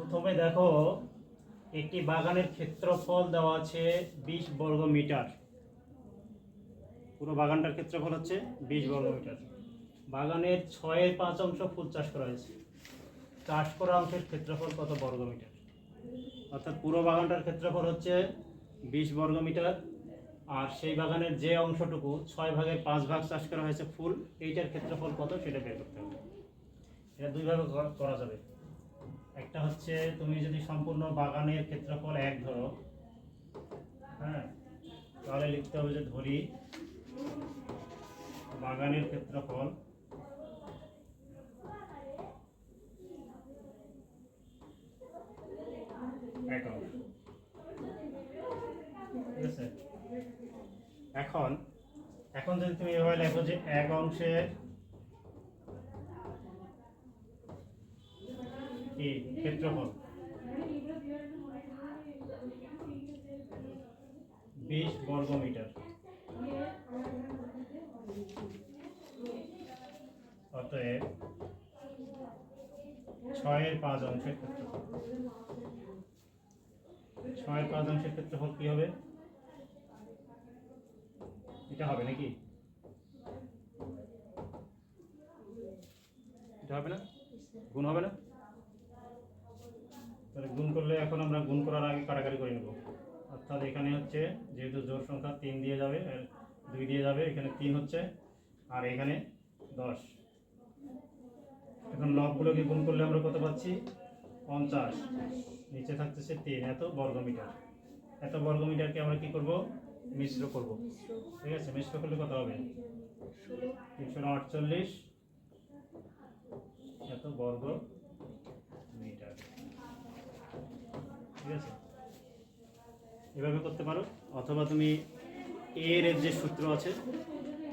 প্রথমে দেখো, একটি বাগানের ক্ষেত্রফল দেওয়া আছে বিশ বর্গ মিটার। পুরো বাগানটার ক্ষেত্রফল হচ্ছে বিশ বর্গ মিটার। বাগানের ছয়ের পাঁচ অংশ ফুল চাষ করা হয়েছে। চাষ করা অংশের ক্ষেত্রফল কত বর্গ মিটার? অর্থাৎ পুরো বাগানটার ক্ষেত্রফল হচ্ছে বিশ বর্গ মিটার। আর সেই বাগানের যে অংশটুকু ছয় ভাগের পাঁচ ভাগ চাষ করা হয়েছে ফুল, এইটার ক্ষেত্রফল কত সেটা বের করতে হবে। এটা দুইভাবে করা- করা যাবে। একটা হচ্ছে তুমি যদি সম্পূর্ণ বাগানের ক্ষেত্রফল এক ধরো হ্যাঁ তাহলে লিখতে হবে যে ধরি বাগানের ক্ষেত্রফল এখন এখন যদি তুমি এভাবে লেখো যে এক অংশের কি ক্ষেত্রফল? বিশ বর্গ মিটার অতএব ছয়ের পাঁচ অংশের ক্ষেত্রফল। ছয়ের পাঁচ অংশের ক্ষেত্রফল কি হবে? এটা হবে নাকি? এটা হবে না? গুণ হবে না? তাহলে গুণ করলে এখন আমরা গুণ করার আগে কাটাকাটি করে নেব। অর্থাৎ এখানে হচ্ছে যেহেতু জোর সংখ্যা তিন দিয়ে যাবে দুই দিয়ে যাবে এখানে তিন হচ্ছে আর এখানে দশ। এখন লবগুলোকে গুণ করলে আমরা কত পাচ্ছি? পঞ্চাশ। নিচে থাকতেছে তিন এত বর্গমিটার। এত বর্গমিটারকে আমরা কি করব? মিশ্র করব। ঠিক আছে মিশ্র করলে কত হবে? তিনশো আটচল্লিশ। এত বর্গ মিটার ঠিক আছে? এভাবে করতে পারো, অথবা তুমি এর এর যে সূত্র আছে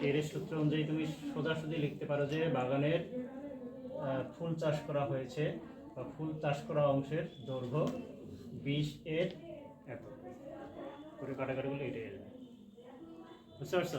এর সূত্র অনুযায়ী তুমি সোজাসুজি লিখতে পারো যে বাগানের ফুল চাষ করা হয়েছে বা ফুল চাষ করা অংশের দৈর্ঘ্য বিশ এর এত করে কাটাকাটি করলে এটাই বুঝতে পারছ?